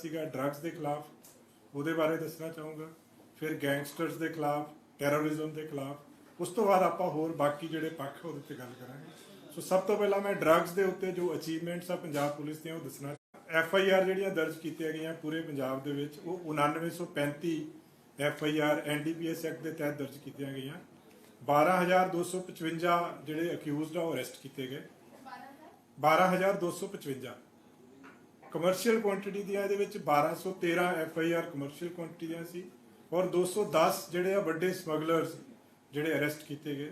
ਸੀਗਾ ਡਰੱਗਸ ਦੇ ਖਿਲਾਫ, ਉਹਦੇ ਬਾਰੇ ਦੱਸਣਾ ਚਾਹੂੰਗਾ। ਫਿਰ ਗੈਂਗਸਟਰਸ ਦੇ ਖਿਲਾਫ ਟੈਰੋਰਿਜ਼ਮ ਦੇ ਖਿਲਾਫ, ਉਸ ਤੋਂ ਬਾਅਦ ਆਪਾਂ ਹੋਰ ਬਾਕੀ ਜਿਹੜੇ ਪੱਖ ਉਹਦੇ ਤੇ ਗੱਲ ਕਰਾਂਗੇ। ਸੋ ਸਭ ਤੋਂ ਪਹਿਲਾਂ ਮੈਂ ਡਰੱਗਸ ਦੇ ਉੱਤੇ ਜੋ ਅਚੀਵਮੈਂਟਸ ਆ ਪੰਜਾਬ ਪੁਲਿਸ ਦੀਆਂ, ਉਹ ਦੱਸਣਾ ਐਫ ਆਈ ਆਰ ਜਿਹੜੀਆਂ ਦਰਜ ਕੀਤੀਆਂ ਗਈਆਂ ਪੂਰੇ ਪੰਜਾਬ ਦੇ ਵਿੱਚ, ਉਹ 9935 F I R N D P S act ਦੇ ਤਹਿਤ ਦਰਜ ਕੀਤੀਆਂ ਗਈਆਂ। 12255 ਜਿਹੜੇ ਅਕਿਊਜ਼ਡ ਆ, ਉਹ ਅਰੈਸਟ ਕੀਤੇ ਗਏ। 12255 ਕਮਰਸ਼ੀਅਲ ਕੁਆਂਟੀਟੀ ਦੀਆਂ ਇਹਦੇ ਵਿੱਚ 1213 F I R commercial quantity ਦੀਆਂ ਸੀ ਔਰ 210 ਜਿਹੜੇ ਆ ਵੱਡੇ ਸਮਗਲਰਸ ਜਿਹੜੇ ਅਰੈਸਟ ਕੀਤੇ ਗਏ।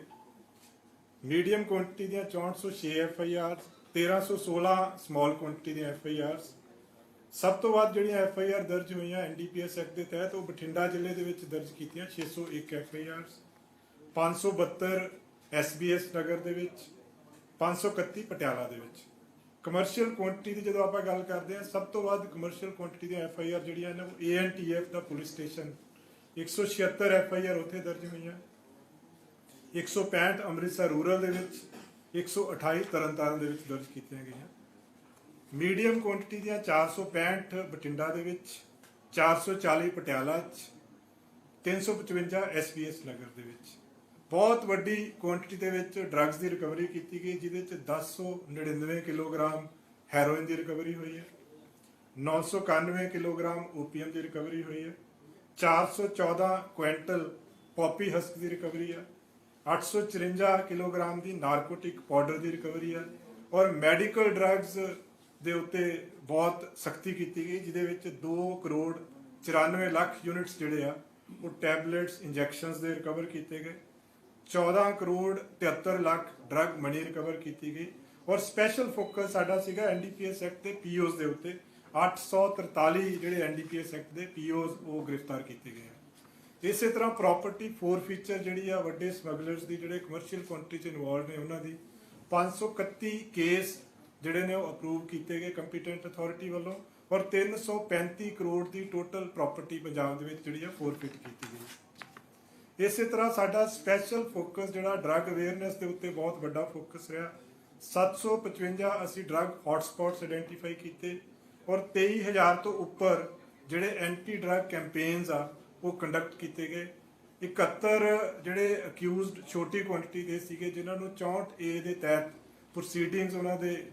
ਮੀਡੀਅਮ ਕੁਆਂਟੀਟੀ ਦੀਆਂ 6406 F I R 1316 small quantity ਦੀਆਂ ਐਫ ਆਈ ਆਰਸ ਸਭ ਤੋਂ ਵੱਧ ਜਿਹੜੀਆਂ ਐਫ ਆਈ ਆਰ ਦਰਜ ਹੋਈਆਂ N D P NDPS act ਦੇ ਤਹਿਤ ਉਹ ਬਠਿੰਡਾ ਜ਼ਿਲ੍ਹੇ ਦੇ ਵਿੱਚ ਦਰਜ ਕੀਤੀਆਂ 601 F I Rs 572 SBS Nagar ਦੇ ਵਿੱਚ 531 ਪਟਿਆਲਾ ਦੇ ਵਿੱਚ। ਕਮਰਸ਼ੀਅਲ ਕੁਆਂਟੀਟੀ ਦੀ ਜਦੋਂ ਆਪਾਂ ਗੱਲ ਕਰਦੇ ਹਾਂ, ਸਭ ਤੋਂ ਵੱਧ ਕਮਰਸ਼ੀਅਲ ਕੁਆਂਟੀਟੀ ਦੀਆਂ ਐਫ ਆਈ ਆਰ ਜਿਹੜੀਆਂ ਨੇ, ਉਹ ANTF the police station 176 F I R ਉੱਥੇ ਦਰਜ ਹੋਈਆਂ। 165 ਅੰਮ੍ਰਿਤਸਰ ਰੂਰਲ ਦੇ ਵਿੱਚ 128 ਤਰਨਤਾਰਨ ਦੇ ਵਿੱਚ ਦਰਜ ਕੀਤੀਆਂ ਗਈਆਂ। ਮੀਡੀਅਮ ਕੁਆਂਟੀਟੀ ਦੀਆਂ 465 ਬਠਿੰਡਾ ਦੇ ਵਿੱਚ 440 ਪਟਿਆਲਾ 'ਚ 355 ਐਸਪੀਐਸ ਨਗਰ ਦੇ ਵਿੱਚ। ਬਹੁਤ ਵੱਡੀ ਕੁਆਂਟੀਟੀ ਦੇ ਵਿੱਚ ਡਰੱਗਸ ਦੀ ਰਿਕਵਰੀ ਕੀਤੀ ਗਈ, ਜਿਹਦੇ ਚ 1099 ਕਿਲੋਗ੍ਰਾਮ ਹੈਰੋਇਨ ਦੀ ਰਿਕਵਰੀ ਹੋਈ ਹੈ 991 ਕਿਲੋਗ੍ਰਾਮ ਓਪੀਐਮ ਦੀ ਰਿਕਵਰੀ ਹੋਈ ਹੈ 414 ਕੁਇੰਟਲ ਪੌਪੀ ਹਸਕ ਦੀ ਰਿਕਵਰੀ ਹੈ 854 ਕਿਲੋਗ੍ਰਾਮ ਦੀ ਨਾਰਕੋਟਿਕ ਪਾਊਡਰ ਦੀ ਰਿਕਵਰੀ ਹੈ ਔਰ ਮੈਡੀਕਲ ਡਰੱਗਸ ਦੇ ਉੱਤੇ ਬਹੁਤ ਸਖਤੀ ਕੀਤੀ ਗਈ, ਜਿਹਦੇ ਵਿੱਚ 2 ਕਰੋੜ 94 ਲੱਖ ਯੂਨਿਟਸ ਜਿਹੜੇ ਆ, ਉਹ ਟੈਬਲੇਟਸ ਇੰਜੈਕਸ਼ਨਸ ਦੇ ਰਿਕਵਰ ਕੀਤੇ ਗਏ। 14 crore 73 lakh drug money recover ਕੀਤੀ ਗਈ ਔਰ ਸਪੈਸ਼ਲ ਫੋਕਸ ਸਾਡਾ ਸੀਗਾ ਐਨਡੀਪੀਐਸ ਐਕਟ ਤੇ ਪੀਓਸ ਦੇ ਉੱਤੇ। 843 ਜਿਹੜੇ ਐਨਡੀਪੀਐਸ ਐਕਟ ਦੇ ਪੀਓਸ ਉਹ ਗ੍ਰਿਫਤਾਰ ਕੀਤੇ ਗਏ ਆ। ਇਸੇ ਤਰ੍ਹਾਂ ਪ੍ਰਾਪਰਟੀ ਫੋਰ ਫੀਚਰ ਜਿਹੜੀ ਆ, ਵੱਡੇ ਸਮਗਲਰਸ ਦੀ, ਜਿਹੜੇ ਕਮਰਸ਼ੀਅਲ ਕੰਟਰੀ ਚ ਇਨਵੋਲਵ ਨੇ ਉਹਨਾਂ ਦੀ। 531 ਕੇਸ ਜਿਹੜੇ ਨੇ ਉਹ ਅਪਰੂਵ ਕੀਤੇ ਗਏ ਕੰਪੀਟੈਂਟ ਅਥਾਰਟੀ ਵੱਲੋਂ ਔਰ 335 ਕਰੋੜ ਦੀ ਟੋਟਲ ਪ੍ਰਾਪਰਟੀ ਪੰਜਾਬ ਦੇ ਵਿੱਚ ਜਿਹੜੀ ਆ ਫੋਰਫਿਟ ਕੀਤੀ ਗਈ। ਇਸੇ ਤਰ੍ਹਾਂ ਸਾਡਾ ਸਪੈਸ਼ਲ ਫੋਕਸ ਜਿਹੜਾ ਡਰੱਗ ਅਵੇਅਰਨੈਸ ਦੇ ਉੱਤੇ ਬਹੁਤ ਵੱਡਾ ਫੋਕਸ ਰਿਹਾ। 755 ਅਸੀਂ ਡਰੱਗ ਹੌਟਸਪੌਟਸ ਆਇਡੈਂਟੀਫਾਈ ਕੀਤੇ ਔਰ 23000 ਤੋਂ ਉੱਪਰ ਜਿਹੜੇ ਐਂਟੀ ਡਰੱਗ ਕੈਂਪੇਨਸ ਆ, ਉਹ ਕੰਡਕਟ ਕੀਤੇ ਗਏ। 71 ਜਿਹੜੇ ਅਕਿਊਜ਼ਡ ਛੋਟੀ ਕੁਆਂਟੀਟੀ ਦੇ ਸੀਗੇ, ਜਿਨ੍ਹਾਂ ਨੂੰ 64 ਏ ਦੇ ਤਹਿਤ ਪ੍ਰੋਸੀਡਿੰਗਸ ਉਹਨਾਂ ਦੇ,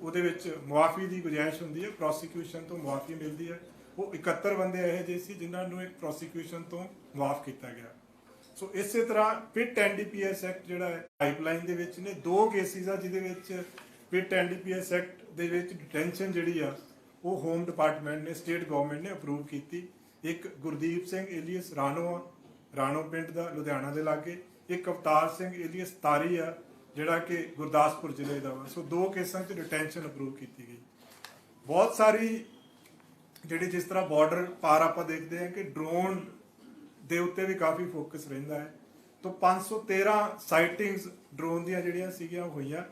ਉਹਦੇ ਵਿੱਚ ਮੁਆਫੀ ਦੀ ਗੁਜਾਇਸ਼ ਹੁੰਦੀ ਹੈ ਪ੍ਰੋਸੀਕਿਊਸ਼ਨ ਤੋਂ ਮੁਆਫੀ ਮਿਲਦੀ ਹੈ। ਉਹ 71 ਬੰਦੇ ਇਹੋ ਜਿਹੇ ਸੀ ਜਿਨ੍ਹਾਂ ਨੂੰ ਇੱਕ ਪ੍ਰੋਸੀਕਿਊਸ਼ਨ ਤੋਂ ਮੁਆਫ ਕੀਤਾ ਗਿਆ। ਸੋ ਇਸੇ ਤਰ੍ਹਾਂ ਪਿਟ ਐਨਡੀਪੀਐਸ ਐਕਟ ਜਿਹੜਾ ਹੈ ਪਾਈਪਲਾਈਨ ਦੇ ਵਿੱਚ ਨੇ, ਦੋ ਕੇਸਿਸ ਆ ਜਿਹਦੇ ਵਿੱਚ ਪਿਟ ਐਨਡੀਪੀਐਸ ਐਕਟ ਦੇ ਵਿੱਚ ਡਿਟੈਂਸ਼ਨ ਜਿਹੜੀ ਆ, ਉਹ ਹੋਮ ਡਿਪਾਰਟਮੈਂਟ ਨੇ ਸਟੇਟ ਗਵਰਨਮੈਂਟ ਨੇ ਅਪਰੂਵ ਕੀਤੀ। ਇੱਕ ਗੁਰਦੀਪ ਸਿੰਘ ਏਲੀਅਸ ਰਾਣੋ ਆ, ਰਾਣੋ ਪਿੰਡ ਦਾ, ਲੁਧਿਆਣਾ ਦੇ ਲਾਗੇ। ਇੱਕ ਅਵਤਾਰ ਸਿੰਘ ਏਲੀਅਸ ਤਾਰੀ ਆ, ਜਿਹੜਾ ਕਿ ਗੁਰਦਾਸਪੁਰ ਜ਼ਿਲ੍ਹੇ ਦਾ ਵਾ। ਸੋ ਦੋ ਕੇਸਾਂ 'ਚ ਡਿਟੈਂਸ਼ਨ ਅਪਰੂਵ ਕੀਤੀ ਗਈ। ਬਹੁਤ ਸਾਰੀ ਜਿਹੜੀ ਜਿਸ ਤਰ੍ਹਾਂ ਬਾਰਡਰ ਪਾਰ ਆਪਾਂ ਦੇਖਦੇ ਹਾਂ ਕਿ ਡਰੋਨ ਦੇ ਉੱਤੇ ਵੀ ਕਾਫੀ ਫੋਕਸ ਰਹਿੰਦਾ ਹੈ। ਤੋਂ 513 ਸਾਈਟਿੰਗਸ ਡਰੋਨ ਦੀਆਂ ਜਿਹੜੀਆਂ ਸੀਗੀਆਂ ਉਹ ਹੋਈਆਂ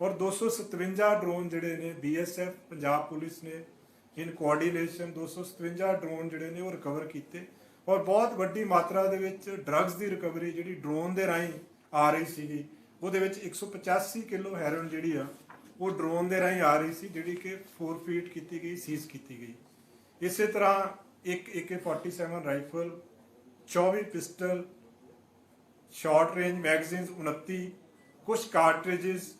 ਔਰ 257 ਡਰੋਨ ਜਿਹੜੇ ਨੇ ਬੀਐਸਐਫ ਪੰਜਾਬ ਪੁਲਿਸ ਨੇ ਇਨ ਕੋਆਰਡੀਨੇਸ਼ਨ 257 ਡਰੋਨ ਜਿਹੜੇ ਨੇ ਉਹ ਰਿਕਵਰ ਕੀਤੇ ਔਰ ਬਹੁਤ ਵੱਡੀ ਮਾਤਰਾ ਦੇ ਵਿੱਚ ਡਰੱਗਸ ਦੀ ਰਿਕਵਰੀ ਜਿਹੜੀ ਡਰੋਨ ਦੇ ਰਾਹੀਂ ਆ ਰਹੀ ਸੀਗੀ, ਉਹਦੇ ਵਿੱਚ 185 ਕਿਲੋ ਹੈਰੋਇਨ ਜਿਹੜੀ ਆ, ਉਹ ਡਰੋਨ ਦੇ ਰਾਹੀਂ ਆ ਰਹੀ ਸੀ, ਜਿਹੜੀ ਕਿ ਫੋਰਫੀਟ ਕੀਤੀ ਗਈ ਸੀਜ਼ ਕੀਤੀ ਗਈ। ਇਸੇ ਤਰ੍ਹਾਂ ਇੱਕ AK47 rifle 24 pistol short range magazines 29 ਕੁਝ ਕਾਰਟ੍ਰਿਜਸ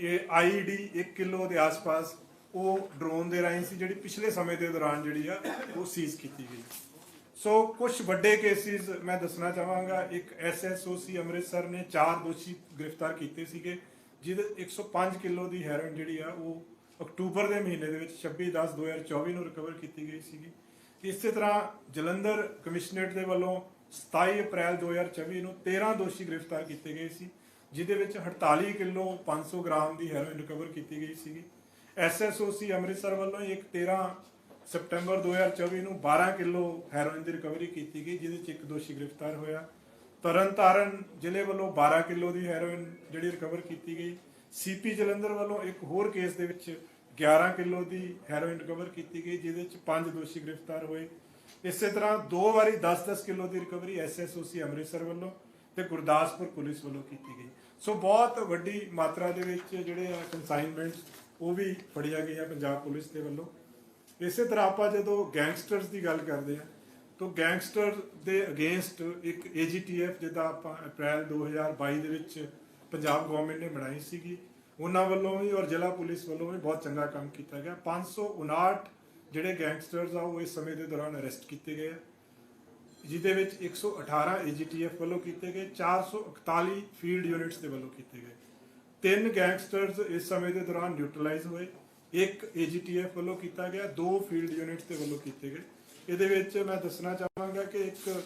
ਇਹ ਆਈਡੀ 1 ਕਿਲੋ ਦੇ ਆਸ-ਪਾਸ ਉਹ ਡਰੋਨ ਦੇ ਰਾਹੀਂ ਸੀ ਜਿਹੜੀ ਪਿਛਲੇ ਸਮੇਂ ਦੇ ਦੌਰਾਨ ਜਿਹੜੀ ਆ ਉਹ ਸੀਜ਼ ਕੀਤੀ ਗਈ ਸੋ ਕੁਝ ਵੱਡੇ ਕੇਸਿਸ ਮੈਂ ਦੱਸਣਾ ਚਾਹਾਂਗਾ ਇੱਕ ਐਸਐਸਓਸੀ ਅੰਮ੍ਰਿਤਸਰ ਨੇ ਚਾਰ ਦੋਸ਼ੀ ਗ੍ਰਿਫਤਾਰ ਕੀਤੇ ਸੀਗੇ ਜਿਹਦੇ 105 ਕਿਲੋ ਦੀ ਹੈਰੋਇਨ ਜਿਹੜੀ ਆ ਉਹ ਅਕਤੂਬਰ ਦੇ ਮਹੀਨੇ ਦੇ ਵਿੱਚ 26/10/2024 ਨੂੰ ਰਿਕਵਰ ਕੀਤੀ ਗਈ ਸੀਗੀ ਇਸੇ ਤਰ੍ਹਾਂ ਜਲੰਧਰ ਕਮਿਸ਼ਨਰੇਟ ਦੇ ਵੱਲੋਂ 27 ਅਪ੍ਰੈਲ 2024 ਨੂੰ 13 ਦੋਸ਼ੀ ਗ੍ਰਿਫਤਾਰ ਕੀਤੇ ਗਏ ਸੀ, ਜਿਹਦੇ ਵਿੱਚ 48 ਕਿਲੋ 500 ਗ੍ਰਾਮ ਦੀ ਹੈਰੋਇਨ ਰਿਕਵਰ ਕੀਤੀ ਗਈ ਸੀਗੀ। ਐਸਐਸਓਸੀ ਅੰਮ੍ਰਿਤਸਰ ਵੱਲੋਂ ਇੱਕ 13 ਸਪਟੈਂਬਰ 2024 ਨੂੰ 12 ਕਿਲੋ ਹੈਰੋਇਨ ਦੀ ਰਿਕਵਰੀ ਕੀਤੀ ਗਈ, ਜਿਹਦੇ ਚ ਇੱਕ ਦੋਸ਼ੀ ਗ੍ਰਿਫਤਾਰ ਹੋਇਆ। ਤਰਨਤਾਰਨ ਜ਼ਿਲ੍ਹੇ ਵੱਲੋਂ 12 ਕਿਲੋ ਦੀ ਹੈਰੋਇਨ ਜਿਹੜੀ ਰਿਕਵਰ ਕੀਤੀ ਗਈ। ਸੀਪੀ ਜਲੰਧਰ ਵੱਲੋਂ ਇੱਕ ਹੋਰ ਕੇਸ ਦੇ ਵਿੱਚ 11 ਕਿਲੋ ਦੀ ਹੈਰੋਇਨ ਰਿਕਵਰ ਕੀਤੀ ਗਈ, ਜਿਹਦੇ ਚ ਪੰਜ ਦੋਸ਼ੀ ਗ੍ਰਿਫਤਾਰ ਹੋਏ। ਇਸੇ ਤਰ੍ਹਾਂ ਦੋ ਵਾਰੀ 10-10 ਕਿਲੋ ਦੀ ਰਿਕਵਰੀ ਐਸਐਸਓਸੀ ਅੰਮ੍ਰਿਤਸਰ ਵੱਲੋਂ ਤੇ ਗੁਰਦਾਸਪੁਰ ਪੁਲਿਸ ਵੱਲੋਂ ਕੀਤੀ ਗਈ। ਸੋ ਬਹੁਤ ਵੱਡੀ ਮਾਤਰਾ ਦੇ ਵਿੱਚ ਜਿਹੜੇ ਆ ਕਨਸਾਈਨਮੈਂਟਸ ਉਹ ਵੀ ਫੜੀਆਂ ਗਈਆਂ ਪੰਜਾਬ ਪੁਲਿਸ ਦੇ ਵੱਲੋਂ। ਇਸੇ ਤਰ੍ਹਾਂ ਆਪਾਂ ਜਦੋਂ ਗੈਂਗਸਟਰਸ ਦੀ ਗੱਲ ਕਰਦੇ ਆ, ਤਾਂ ਗੈਂਗਸਟਰ ਦੇ ਅਗੇਂਸਟ ਇੱਕ ਏਜੀਟੀਐਫ ਜਿਹਦਾ ਆਪਾਂ ਅਪ੍ਰੈਲ 2022 ਦੇ ਵਿੱਚ ਪੰਜਾਬ ਗਵਰਨਮੈਂਟ ਨੇ ਬਣਾਈ ਸੀਗੀ। ਉਹਨਾਂ ਵੱਲੋਂ ਵੀ ਔਰ ਜ਼ਿਲ੍ਹਾ ਪੁਲਿਸ ਵੱਲੋਂ ਵੀ ਬਹੁਤ ਚੰਗਾ ਕੰਮ ਕੀਤਾ ਗਿਆ। 559 ਜਿਹੜੇ ਗੈਂਗਸਟਰਸ ਆ, ਉਹ ਇਸ ਸਮੇਂ ਦੇ ਦੌਰਾਨ ਅਰੈਸਟ ਕੀਤੇ ਗਏ ਆ। ਜਿਹਦੇ ਵਿੱਚ 118 ਏਜੀਟੀਐਫ ਵੱਲੋਂ ਕੀਤੇ ਗਏ 441 ਫੀਲਡ ਯੂਨਿਟਸ ਦੇ ਵੱਲੋਂ ਕੀਤੇ ਗਏ। ਤਿੰਨ ਗੈਂਗਸਟਰਸ ਇਸ ਸਮੇਂ ਦੇ ਦੌਰਾਨ ਨਿਊਟਰਲਾਈਜ਼ ਹੋਏ। ਇੱਕ ਏਜੀਟੀਐਫ ਵੱਲੋਂ ਕੀਤਾ ਗਿਆ, ਦੋ ਫੀਲਡ ਯੂਨਿਟਸ ਦੇ ਵੱਲੋਂ ਕੀਤੇ ਗਏ। ਇਹਦੇ ਵਿੱਚ ਮੈਂ ਦੱਸਣਾ ਚਾਹਾਂਗਾ ਕਿ ਇੱਕ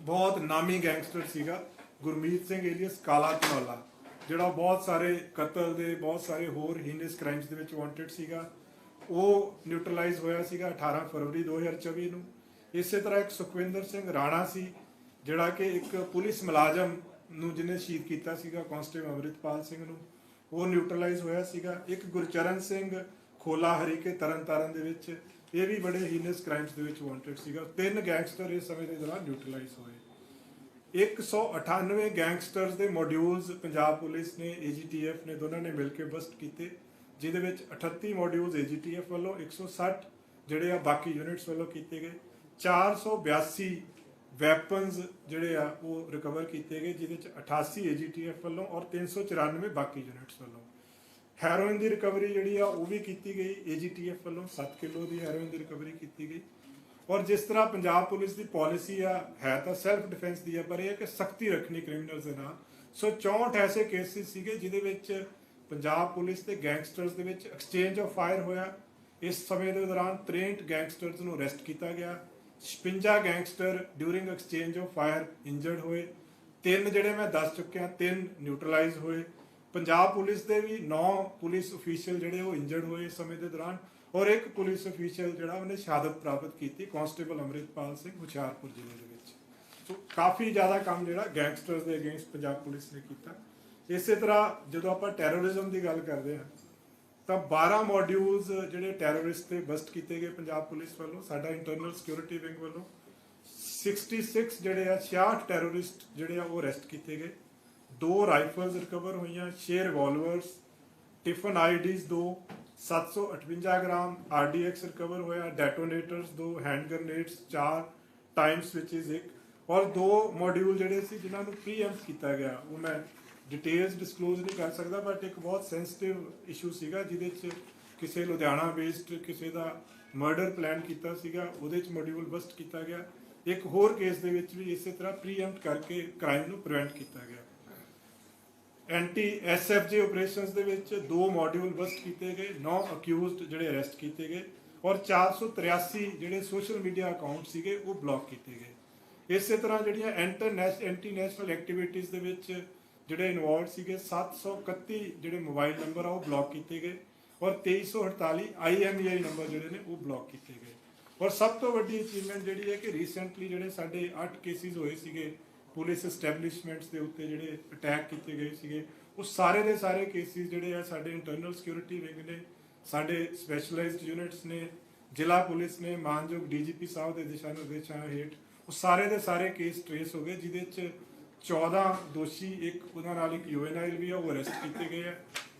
ਬਹੁਤ ਨਾਮੀ ਗੈਂਗਸਟਰ ਸੀਗਾ, ਗੁਰਮੀਤ ਸਿੰਘ ਏਲੀਅਸ ਕਾਲਾ ਧਨੌਲਾ। ਜਿਹੜਾ ਬਹੁਤ ਸਾਰੇ ਕਤਲ ਦੇ, ਬਹੁਤ ਸਾਰੇ ਹੋਰ ਹੀਨਸ ਕ੍ਰਾਈਮਸ ਦੇ ਵਿੱਚ ਵਾਂਟਡ ਸੀਗਾ, ਉਹ ਨਿਊਟਰਲਾਈਜ਼ ਹੋਇਆ ਸੀਗਾ 18 ਫਰਵਰੀ 2024 ਨੂੰ। ਇਸੇ ਤਰ੍ਹਾਂ ਇੱਕ ਸੁਖਵਿੰਦਰ ਸਿੰਘ ਰਾਣਾ ਸੀ, ਜਿਹੜਾ ਕਿ ਇੱਕ ਪੁਲਿਸ ਮੁਲਾਜ਼ਮ ਨੂੰ ਜਿਹਨੇ ਸ਼ਹੀਦ ਕੀਤਾ ਸੀਗਾ, ਕਾਂਸਟੇਬਲ ਅਮਰਿਤਪਾਲ ਸਿੰਘ ਨੂੰ, ਉਹ ਨਿਊਟਰਲਾਈਜ਼ ਹੋਇਆ ਸੀਗਾ। ਇੱਕ ਗੁਰਚਰਨ ਸਿੰਘ ਖੋਲਾ ਹਰੀਕੇ ਤਰਨਤਾਰਨ ਦੇ ਵਿੱਚ, ਇਹ ਵੀ ਬੜੇ ਹੀਨਸ ਕ੍ਰਾਈਮਸ ਦੇ ਵਿੱਚ ਵਾਂਟਡ ਸੀਗਾ। ਤਿੰਨ ਗੈਂਗਸਟਰ ਇਸ ਸਮੇਂ ਦੇ ਦੌਰਾਨ ਨਿਊਟਰਲਾਈਜ਼ ਹੋਏ। 198 ਗੈਂਗਸਟਰਸ ਦੇ ਮੋਡਿਊਲਸ ਪੰਜਾਬ ਪੁਲਿਸ ਨੇ ਏਜੀਟੀਐਫ ਨੇ ਦੋਨਾਂ ਨੇ ਮਿਲ ਕੇ ਬਸਟ ਕੀਤੇ, ਜਿਹਦੇ ਵਿੱਚ 38 ਮੋਡਿਊਲਸ ਏਜੀਟੀਐਫ ਵੱਲੋਂ 160 ਜਿਹੜੇ ਆ ਬਾਕੀ ਯੂਨਿਟਸ ਵੱਲੋਂ ਕੀਤੇ ਗਏ 482 ਵੈਪਨਸ ਜਿਹੜੇ ਆ ਉਹ ਰਿਕਵਰ ਕੀਤੇ ਗਏ, ਜਿਹਦੇ ਚ 88 ਏਜੀਟੀਐਫ ਵੱਲੋਂ ਔਰ 394 ਬਾਕੀ ਯੂਨਿਟਸ ਵੱਲੋਂ। ਹੈਰੋਇਨ ਦੀ ਰਿਕਵਰੀ ਜਿਹੜੀ ਆ ਉਹ ਵੀ ਕੀਤੀ ਗਈ ਏਜੀਟੀਐਫ ਵੱਲੋਂ 7 ਕਿਲੋ ਦੀ ਹੈਰੋਇਨ ਦੀ ਰਿਕਵਰੀ ਕੀਤੀ ਗਈ। ਔਰ ਜਿਸ ਤਰ੍ਹਾਂ ਪੰਜਾਬ ਪੁਲਿਸ ਦੀ ਪਾਲਿਸੀ ਆ, ਹੈ ਤਾਂ ਸੈਲਫ ਡਿਫੈਂਸ ਦੀ ਆ, ਪਰ ਇਹ ਹੈ ਕਿ ਸਖਤੀ ਰੱਖਣੀ ਕ੍ਰਿਮੀਨਲਸ ਦੇ ਨਾਲ ਸੋ 64 ਐਸੇ ਕੇਸਿਸ ਸੀਗੇ ਜਿਹਦੇ ਵਿੱਚ ਪੰਜਾਬ ਪੁਲਿਸ ਤੇ ਗੈਂਗਸਟਰਸ ਦੇ ਵਿੱਚ ਐਕਸਚੇਂਜ ਆਫ ਫਾਇਰ ਹੋਇਆ। ਇਸ ਸਮੇਂ ਦੇ ਦੌਰਾਨ 63 ਗੈਂਗਸਟਰਸ ਨੂੰ ਅਰੈਸਟ ਕੀਤਾ ਗਿਆ। 56 gangster during exchange of fire injured ਹੋਏ। ਤਿੰਨ ਜਿਹੜੇ ਮੈਂ ਦੱਸ ਚੁੱਕਿਆ, ਤਿੰਨ ਨਿਊਟਰਲਾਈਜ਼ ਹੋਏ। ਪੰਜਾਬ ਪੁਲਿਸ ਦੇ ਵੀ 9 ਪੁਲਿਸ ਅਫੀਸ਼ੀਅਲ ਜਿਹੜੇ ਉਹ ਇੰਜਰਡ ਹੋਏ ਇਸ ਸਮੇਂ ਦੇ ਦੌਰਾਨ। ਔਰ ਇੱਕ ਪੁਲਿਸ ਅਫੀਸ਼ੀਅਲ ਜਿਹੜਾ ਉਹਨੇ ਸ਼ਹਾਦਤ ਪ੍ਰਾਪਤ ਕੀਤੀ ਕਾਂਸਟੇਬਲ ਅੰਮ੍ਰਿਤਪਾਲ ਸਿੰਘ ਹੁਸ਼ਿਆਰਪੁਰ ਜ਼ਿਲ੍ਹੇ ਦੇ ਵਿੱਚ। ਸੋ ਕਾਫੀ ਜ਼ਿਆਦਾ ਕੰਮ ਜਿਹੜਾ ਗੈਂਗਸਟਰਸ ਦੇ ਅਗੇਂਸਟ ਪੰਜਾਬ ਪੁਲਿਸ ਨੇ ਕੀਤਾ। ਇਸੇ ਤਰ੍ਹਾਂ ਜਦੋਂ ਆਪਾਂ ਟੈਰੋਰਿਜ਼ਮ ਦੀ ਗੱਲ ਕਰਦੇ ਹਾਂ, ਤਾਂ 12 ਮੋਡਿਊਲਸ ਜਿਹੜੇ ਟੈਰੋਰਿਸਟ ਤੇ ਬਸਟ ਕੀਤੇ ਗਏ ਪੰਜਾਬ ਪੁਲਿਸ ਵੱਲੋਂ, ਸਾਡਾ ਇੰਟਰਨਲ ਸਿਕਿਉਰਿਟੀ ਵਿੰਗ ਵੱਲੋਂ 66 ਜਿਹੜੇ ਆ 66 ਟੈਰੋਰਿਸਟ ਜਿਹੜੇ ਆ, ਉਹ ਅਰੈਸਟ ਕੀਤੇ ਗਏ। ਦੋ ਰਾਈਫਲਸ ਰਿਕਵਰ ਹੋਈਆਂ 6 ਰਿਵਾਲਵਰਸ ਟਿਫਨ ਆਈਡੀਜ਼ ਦੋ 758 ਗ੍ਰਾਮ ਆਰਡੀਐਕਸ ਰਿਕਵਰ ਹੋਇਆ, ਡੈਟੋਨੇਟਰਸ ਦੋ, ਹੈਂਡ ਗ੍ਰਨੇਡਸ ਚਾਰ, ਟਾਈਮ ਸਵਿਚਸ ਇੱਕ ਔਰ ਦੋ ਮੋਡਿਊਲ ਜਿਹੜੇ ਸੀ ਜਿਨ੍ਹਾਂ ਨੂੰ ਪ੍ਰੀਐਮਪ ਕੀਤਾ ਗਿਆ, ਉਹ ਮੈਂ ਡਿਟੇਲਸ ਡਿਸਕਲੋਜ਼ ਨਹੀਂ ਕਰ ਸਕਦਾ, ਬਟ ਇੱਕ ਬਹੁਤ ਸੈਂਸਿਟਿਵ ਇਸ਼ੂ ਸੀਗਾ ਜਿਹਦੇ ਚ ਕਿਸੇ ਲੁਧਿਆਣਾ ਬੇਸਡ ਕਿਸੇ ਦਾ ਮਰਡਰ ਪਲਾਨ ਕੀਤਾ ਸੀਗਾ, ਉਹਦੇ ਚ ਮੋਡਿਊਲ ਬਸਟ ਕੀਤਾ ਗਿਆ। ਇੱਕ ਹੋਰ ਕੇਸ ਦੇ ਵਿੱਚ ਵੀ ਇਸੇ ਤਰ੍ਹਾਂ ਪ੍ਰੀਐਮਪਟ ਕਰਕੇ ਕ੍ਰਾਈਮ ਨੂੰ ਪ੍ਰੀਵੈਂਟ ਕੀਤਾ ਗਿਆ। ਐਂਟੀ ਐਸਐਫਜੀ ਆਪਰੇਸ਼ਨਸ ਦੇ ਵਿੱਚ ਦੋ ਮੋਡਿਊਲ ਬਸਟ ਕੀਤੇ ਗਏ 9 ਅਕਿਊਜ਼ਡ ਜਿਹੜੇ ਅਰੈਸਟ ਕੀਤੇ ਗਏ ਔਰ 483 ਜਿਹੜੇ ਸੋਸ਼ਲ ਮੀਡੀਆ ਅਕਾਊਂਟ ਸੀਗੇ ਉਹ ਬਲੌਕ ਕੀਤੇ ਗਏ। ਇਸੇ ਤਰ੍ਹਾਂ ਜਿਹੜੀਆਂ ਇੰਟਰਨੈਸ਼ਨਲ ਐਂਟੀ ਨੈਸ਼ਨਲ ਐਕਟੀਵਿਟੀਜ਼ ਦੇ ਵਿੱਚ ਜਿਹੜੇ ਇਨਵੋਲਵਡ ਸੀਗੇ 731 ਜਿਹੜੇ ਮੋਬਾਈਲ ਨੰਬਰ ਆ ਉਹ ਬਲੌਕ ਕੀਤੇ ਗਏ ਔਰ 2348 ਆਈਐਮਈਆਈ ਨੰਬਰ ਜਿਹੜੇ ਨੇ ਉਹ ਬਲੌਕ ਕੀਤੇ ਗਏ। ਔਰ ਸਭ ਤੋਂ ਵੱਡੀ ਅਚੀਵਮੈਂਟ ਜਿਹੜੀ ਹੈ ਕਿ ਰੀਸੈਂਟਲੀ ਜਿਹੜੇ ਸਾਡੇ 8 ਕੇਸਿਸ ਹੋਏ ਸੀਗੇ ਪੁਲਿਸ ਐਸਟੈਬਲਿਸ਼ਮੈਂਟਸ ਦੇ ਉੱਤੇ ਜਿਹੜੇ ਅਟੈਕ ਕੀਤੇ ਗਏ ਸੀਗੇ, ਉਹ ਸਾਰੇ ਦੇ ਸਾਰੇ ਕੇਸਿਸ ਜਿਹੜੇ ਆ ਸਾਡੇ ਇੰਟਰਨਲ ਸਿਕਿਉਰਿਟੀ ਵਿੰਗ ਨੇ, ਸਾਡੇ ਸਪੈਸ਼ਲਾਈਜ਼ਡ ਯੂਨਿਟਸ ਨੇ, ਜ਼ਿਲ੍ਹਾ ਪੁਲਿਸ ਨੇ, ਮਾਨਯੋਗ ਡੀਜੀਪੀ ਸਾਹਿਬ ਦੇ ਦਿਸ਼ਾ ਨਿਰਦੇਸ਼ਾਂ ਹੇਠ ਉਹ ਸਾਰੇ ਦੇ ਸਾਰੇ ਕੇਸ ਟ੍ਰੇਸ ਹੋ ਗਏ, ਜਿਹਦੇ ਚ 14 ਦੋਸ਼ੀ, ਇੱਕ ਉਹਨਾਂ ਨਾਲ ਇੱਕ ਯੂਐਨਆਈਲ ਵੀ ਆ, ਉਹ ਅਰੈਸਟ ਕੀਤੇ ਗਏ ਆ।